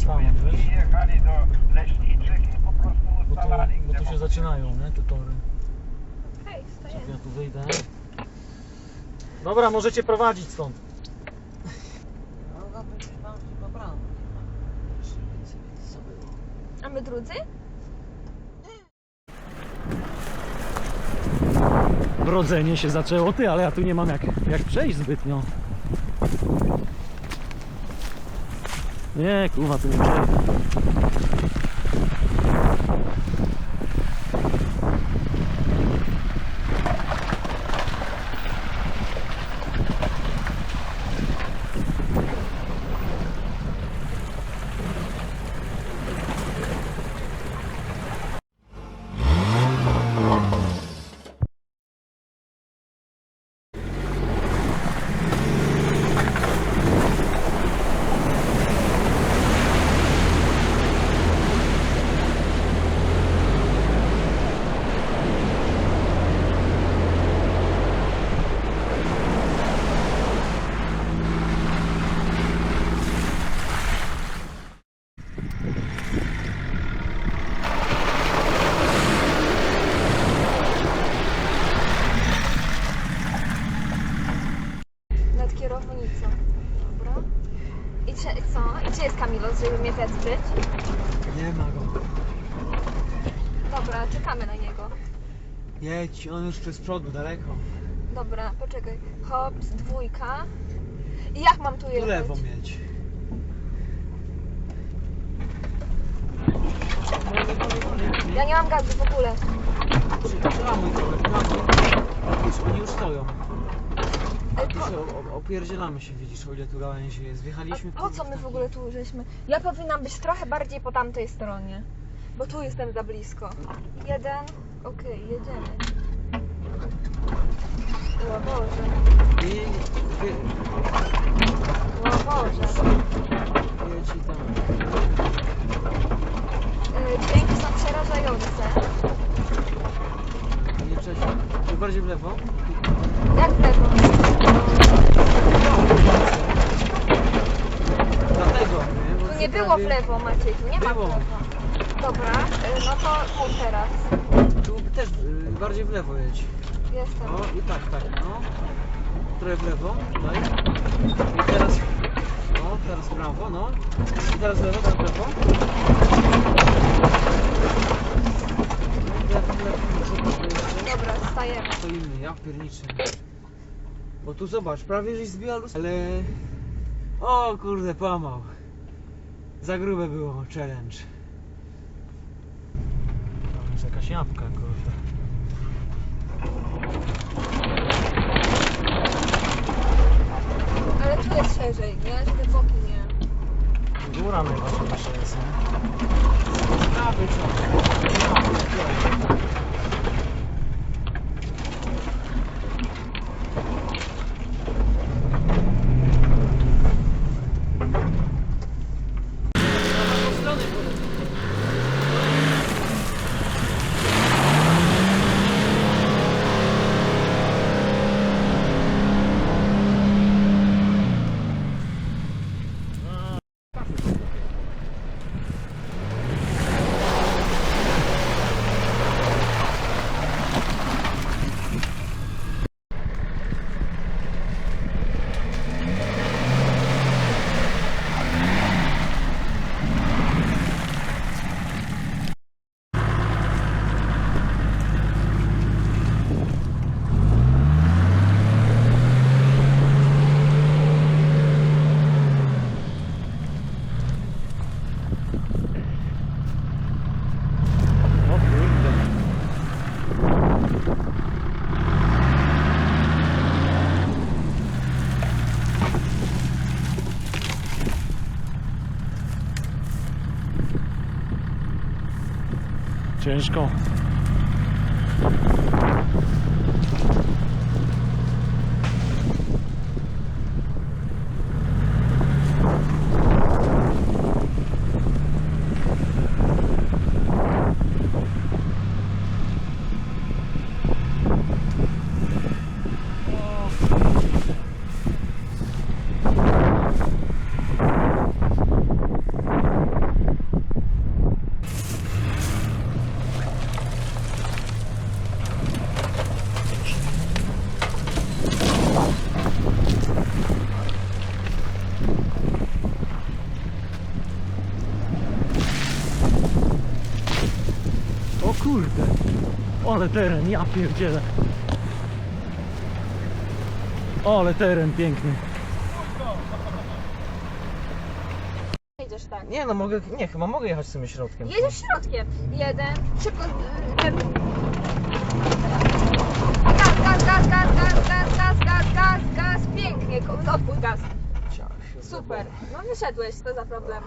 myślałem, wiesz? Jechali do leśniczych i po prostu Bo tu, ustalali, bo gdzie tu się zaczynają, nie, te tory. Hej, Jak stajemy. ja tu wyjdę. Dobra, możecie prowadzić stąd. No, będzie tam chyba więcej, co było. A my drudzy? Brodzenie się zaczęło, ty, ale ja tu nie mam jak, jak przejść zbytnio. Nie, kurwa, tu nie przejdę. Dobra. I cze, co? I gdzie jest Kamilos, żeby mnie wesprzeć? Nie ma go. Dobra, czekamy na niego. Jedź, on już przez przodu, daleko. Dobra, poczekaj. Hops, dwójka. I jak mam tu Tu jechać? lewo mieć. Ja nie mam gazu w ogóle. Trochę, przylamuj. Widzisz, oni już stoją. Opierdzielamy się, widzisz, o ile tu gałęzi jest. Wjechaliśmy a po co my w ogóle tu żeśmy? Ja powinnam być trochę bardziej po tamtej stronie. Bo tu jestem za blisko. Jeden. Okej, jedziemy. O Boże. Nie, nie. O Boże. Jedź i tam. Y, Dźwięki są przerażające. Nie. Czy bardziej w lewo? Jak w nie? Było w lewo, Maciej, tu nie ma w Było. lewo. Dobra, y, no to mów teraz. Tu też y, bardziej w lewo jedź. Jestem. No i tak, tak, no. Trochę w lewo, tutaj. I teraz, no, teraz w prawo, no. I teraz w lewo, tak w lewo. No, w lewo, w lewo, co to jeszcze? Dobra, stajemy. Stoimy, ja pierniczę. Bo tu zobacz, prawie żeś zbiła luz, ale... O kurde, połamał. Za grube było, challenge. Tam jest jakaś jabłka, kurde. Ale tu jest szerzej, nie? Że te boki nie. Góra najważniejsza jest, nie? O kurde. Ciężko. Ale teren, ja pierdzielę. Ale teren piękny. Jedziesz tak. Nie no, mogę, nie, chyba mogę jechać z tym środkiem. Jedziesz środkiem. Jeden. Szybko. Ten. Gaz, gaz, gaz, gaz, gaz, gaz, gaz, gaz, gaz, gaz. Pięknie. ko- Odpój gaz. Super. No wyszedłeś, co za problem.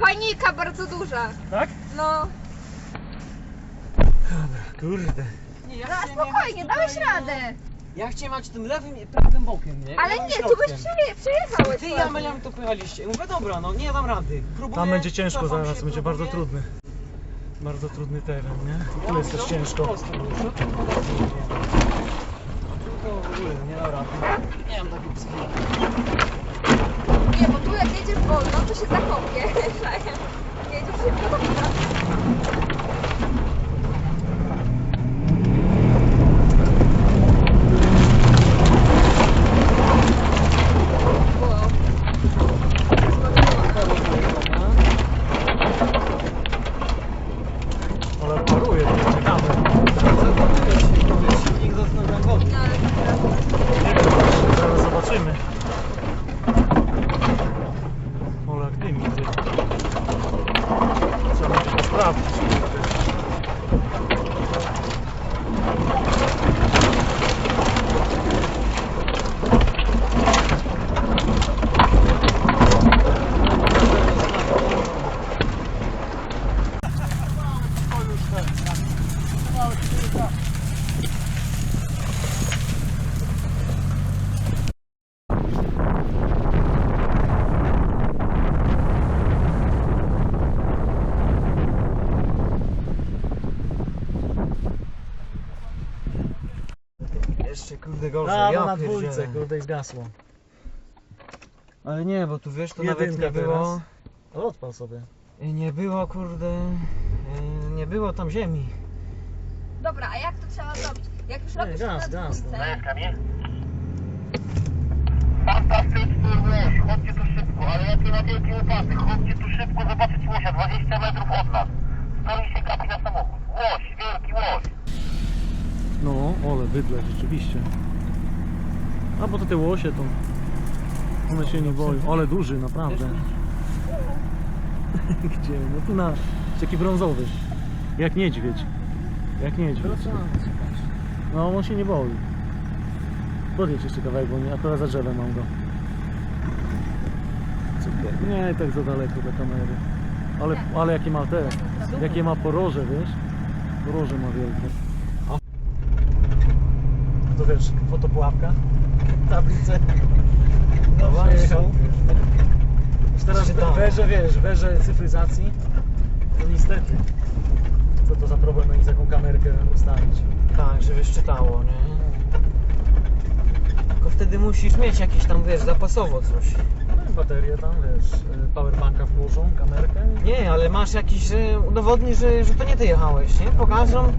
Panika bardzo duża. Tak? No. Kurde. Nie, ja No chciałem spokojnie, jechać dałeś tutaj, radę. Ja chciałem jechać tym lewym i prawym bokiem, nie? Ale Ja nie, tu środkiem. byś przeje, przejechałeś. Ty i ładnie. Ameliam to pojechaliście. Mówię, dobra, no nie dam rady. Próbuję, Tam będzie ciężko cofam zaraz, się, będzie bardzo próbuję. trudny. Bardzo trudny teren, nie? I tu jest też ciężko. To w ogóle nie da rady. Nie mam takiej psychiki. Nie, bo tu jak jedziesz wolno, to się zakopie. Jedziesz szybko, to potrafi. Wow. Ale paruje, to ciekawe. Silnik został na głowie. No, ale Nie wiem, zaraz zobaczymy. Ale jak dymi, ty. Trzeba będzie to sprawdzić. Jeszcze kurde gorzej. Brawo ja na dwójce, pierdzielę. kurde i zgasło. Ale nie, bo tu wiesz, to nawet Jedynka nie było. teraz. Ale odpal sobie. Nie było kurde. y, Nie było tam ziemi. Dobra, a jak to trzeba zrobić? Jak już robisz gaz, na gaz, dwójce, kamień? Fantastyczny łoś, chodźcie tu szybko, ale jakie na wielkie łopaty, chodźcie tu szybko zobaczyć łosia, 20 metrów od nas. Stoi się kapi na samochód. Łoś, wielki łoś. No, ole, bydle, rzeczywiście. A bo to te łosie to... One się nie boją. Ale duży, naprawdę. Gdzie? No tu nasz. Taki brązowy. Jak niedźwiedź. Jak niedźwiedź. No, on się nie boi. Podjedź jeszcze kawałek, bo nie, akurat za drzewem mam go. Nie, tak za daleko do kamery. Ale, ale jakie ma te, jakie ma poroże, wiesz? Poroże ma wielkie. To wiesz, fotopułapka, tablice. No właśnie. Przejechał. Już teraz Czytałem. w werze, wiesz, w werze cyfryzacji, to niestety. Co to za problem i z jaką kamerkę ustawić? Tak, żeby szczytało, nie? Tylko wtedy musisz mieć jakieś tam, wiesz, zapasowo coś. No i baterię tam, wiesz, y, powerbanka włożą, kamerkę. Nie, ale masz jakiś, że udowodni, że, że to nie ty jechałeś, nie? Pokażą.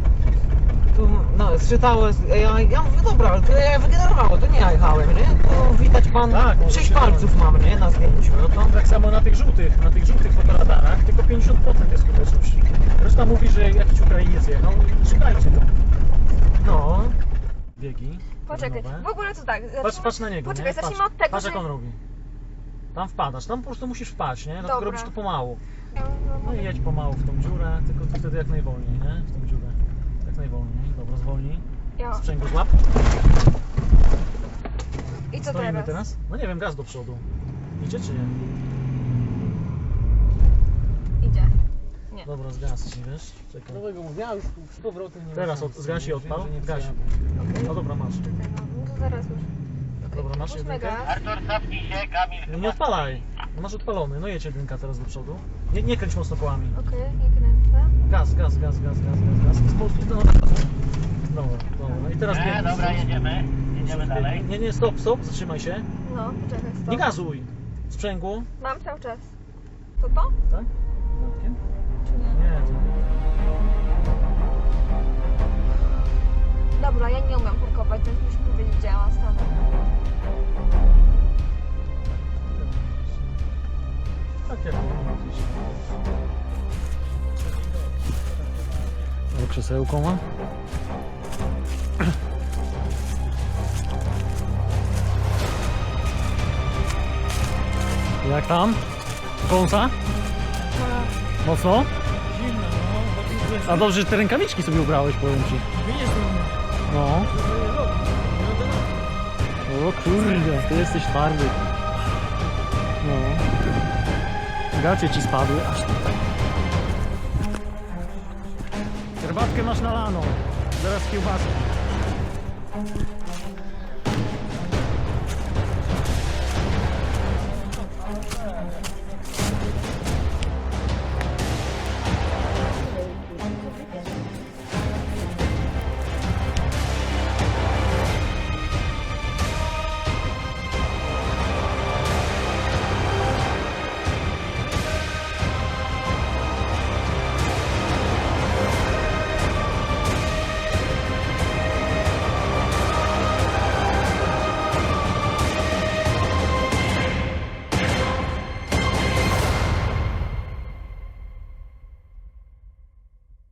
Tu, no, zczytało, ja, ja mówię, dobra, ale to ja wygenerowało, to nie ja jechałem, nie? To widać pan, Tak, może sześć się palców mam, nie? Na zdjęciu, no to... Tak samo na tych żółtych, na tych żółtych fotoradarach, tylko 50% jest skuteczność. Reszta mówi, że jakiś Ukrainiec jechał i szukajcie to. No, Biegi. Poczekaj, terenowe. w ogóle to tak. Patrz, zacznijmy- patrz na niego, Poczekaj, nie? zacznijmy patrz, od tego, patrz że... jak on robi. Tam wpadasz, tam po prostu musisz wpaść, nie? Dlatego Dobra. robisz to pomału. No i jedź pomału w tą dziurę, tylko ty wtedy jak najwolniej, nie? W tą dziurę. Jak najwolniej. Dobra, zwolnij. Ja. Sprzęgło złap. I co Stoimy teraz? teraz? No nie wiem, gaz do przodu. Idzie czy nie? Idzie. Nie. Dobra, zgas ci, wiesz? Czekaj. nowego mówię, już z powrotem nie Teraz od, zgasi nie zgasi. No dobra, masz. Czekaj, no, no to zaraz już. Dobra, masz jedynkę? Artur, się, Kamil. No nie odpalaj. No Masz odpalony. No jedź jedynka teraz do przodu. Nie, nie kręć mocno kołami. Okej, nie kręcę. Gaz, gaz, gaz, gaz, gaz, gaz, gaz. Z polskiej no. Dobra, dobra. I teraz Nie, dobra, jedziemy. Jedziemy dalej. Nie, nie, stop, stop, zatrzymaj się. No, poczekaj, stop. Nie gazuj. Sprzęgło, Mam cały czas. To to? tak? Czy nie? Nie, to nie. Dobra, ja nie umiem parkować, więc musisz powiedzieć, gdzie ja stanę. Tak jak mówisz. Ale krzesełko ma. Jak tam? Kąsa? Mocno? Zimno, no. A dobrze, że te rękawiczki sobie ubrałeś, powiem ci. No. O kurde, ty jesteś twardy. No. Gacie ci spadły aż tutaj. Herbatkę masz nalaną. Zaraz kiełbaskę. Thank you.